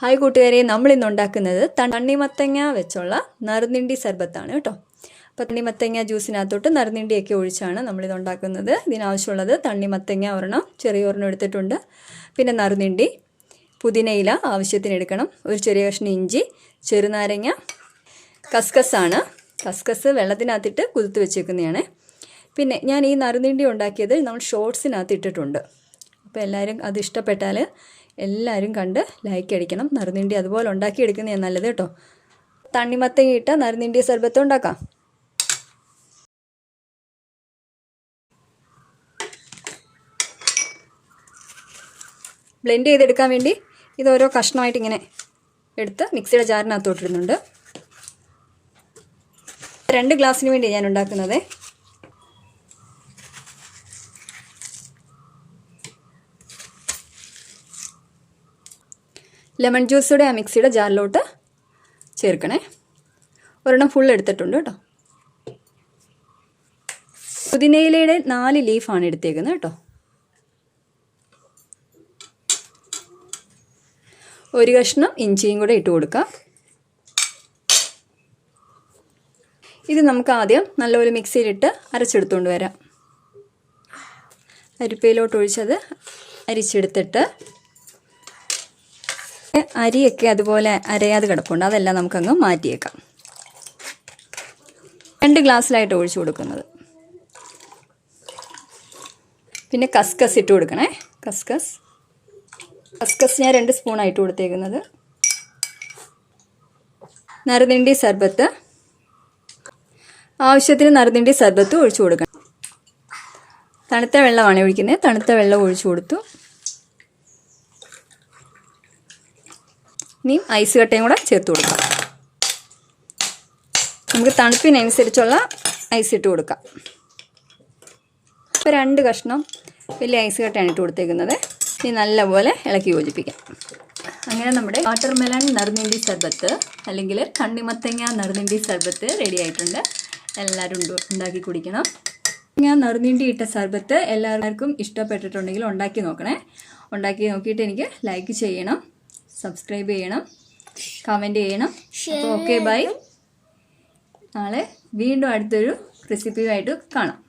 Hi കൂട്ടുകാരെ നമ്മൾ ഇന്ന് ഉണ്ടാക്കുന്നത് തണ്ണിമത്തങ്ങ വെച്ചുള്ള നറുനിണ്ടി സർബത്താണ് കേട്ടോ. അപ്പോൾ തണ്ണിമത്തങ്ങ ജ്യൂസിനകത്തോട്ട് നറുനിണ്ടിയൊക്കെ ഒഴിച്ചാണ് നമ്മളിത് ഉണ്ടാക്കുന്നത്. ഇതിനാവശ്യമുള്ളത് തണ്ണിമത്തങ്ങ ഒരെണ്ണം ചെറിയ ഒരെണ്ണം എടുത്തിട്ടുണ്ട്. പിന്നെ നറുനിണ്ടി പുതിനയില ആവശ്യത്തിന് എടുക്കണം. ഒരു ചെറിയ കഷ്ണം ഇഞ്ചി ചെറുനാരങ്ങ കസ്കസാണ്. കസ്കസ് വെള്ളത്തിനകത്തിട്ട് കുതിർത്ത് വെച്ചേക്കുന്നതാണ്. പിന്നെ ഞാൻ ഈ നറുനിണ്ടി ഉണ്ടാക്കിയത് നമ്മൾ ഷോർട്സിനകത്ത് ഇട്ടിട്ടുണ്ട്. അപ്പോൾ എല്ലാവരും അത് ഇഷ്ടപ്പെട്ടാൽ എല്ലാവരും കണ്ട് ലൈക്ക് അടിക്കണം. നറുനിണ്ടി അതുപോലെ ഉണ്ടാക്കി ഉണ്ടാക്കിയെടുക്കുന്നതാണ് നല്ലത് കേട്ടോ. തണ്ണിമത്തങ്ങ ഇട്ട നറുനിണ്ടി സർബത്ത് ഉണ്ടാക്കാം. ബ്ലെൻഡ് ചെയ്തെടുക്കാൻ വേണ്ടി ഇത് ഓരോ കഷ്ണമായിട്ട് ഇങ്ങനെ എടുത്ത് മിക്സിയുടെ ജാറിനകത്തോട്ടിടുന്നുണ്ട്. രണ്ട് ഗ്ലാസ്സിന് വേണ്ടി ഞാൻ ഉണ്ടാക്കുന്നത്. ലെമൺ ജ്യൂസൂടെ ആ മിക്സിയുടെ ജാറിലോട്ട് ചേർക്കണേ. ഒരെണ്ണം ഫുൾ എടുത്തിട്ടുണ്ട് കേട്ടോ. പുതിനയിലയുടെ നാല് ലീഫാണ് എടുത്തേക്കുന്നത് കേട്ടോ. ഒരു കഷ്ണം ഇഞ്ചിയും കൂടെ ഇട്ട് കൊടുക്കാം. ഇത് നമുക്ക് ആദ്യം നല്ലപോലെ മിക്സിയിലിട്ട് അരച്ചെടുത്തുകൊണ്ട് വരാം. അരിപ്പയിലോട്ട് ഒഴിച്ചത് അരിച്ചെടുത്തിട്ട് അരിയൊക്കെ അതുപോലെ അരയാതെ കിടപ്പുണ്ട്. അതെല്ലാം നമുക്കങ്ങ് മാറ്റിയേക്കാം. രണ്ട് ഗ്ലാസ്സിലായിട്ട് ഒഴിച്ചു കൊടുക്കുന്നത്. പിന്നെ കസ്കസ് ഇട്ട് കൊടുക്കണേ. കസ്കസ്. കസ്കസ് ഞാൻ രണ്ട് സ്പൂണായിട്ട് കൊടുത്തേക്കുന്നത്. നറുതിണ്ടി സർബത്ത്. ആവശ്യത്തിന് നറുതിണ്ടി സർബത്ത് ഒഴിച്ചു കൊടുക്കണം. തണുത്ത വെള്ളമാണ് ഒഴിക്കുന്നത്. തണുത്ത വെള്ളം ഒഴിച്ചു കൊടുത്തു. ഇനി ഐസ് കട്ടയും കൂടെ ചേർത്ത് കൊടുക്കാം. നമുക്ക് തണുപ്പിനനുസരിച്ചുള്ള ഐസ് ഇട്ട് കൊടുക്കാം. ഇപ്പോൾ രണ്ട് കഷ്ണം വലിയ ഐസ് കട്ടയാണ് ഇട്ട് കൊടുത്തേക്കുന്നത്. ഇനി നല്ലപോലെ ഇളക്കി യോജിപ്പിക്കാം. അങ്ങനെ നമ്മുടെ വാട്ടർ മെലൺ നറുനിണ്ടി സർബത്ത് അല്ലെങ്കിൽ കണ്ണിമത്തങ്ങ നറുനിണ്ടി സർബത്ത് റെഡി ആയിട്ടുണ്ട്. എല്ലാവരും ഉണ്ടാക്കി കുടിക്കണം. ഞാൻ നറുനീണ്ടി ഇട്ട സർബത്ത് എല്ലാവർക്കും ഇഷ്ടപ്പെട്ടിട്ടുണ്ടെങ്കിൽ ഉണ്ടാക്കി നോക്കണേ. ഉണ്ടാക്കി നോക്കിയിട്ട് എനിക്ക് ലൈക്ക് ചെയ്യണം. സബ്സ്ക്രൈബ് ചെയ്യണം. കമന്റ് ചെയ്യണം. അപ്പോൾ ഓക്കെ ബൈ നാളെ വീണ്ടും അടുത്തൊരു റെസിപ്പിയുമായിട്ട് കാണാം.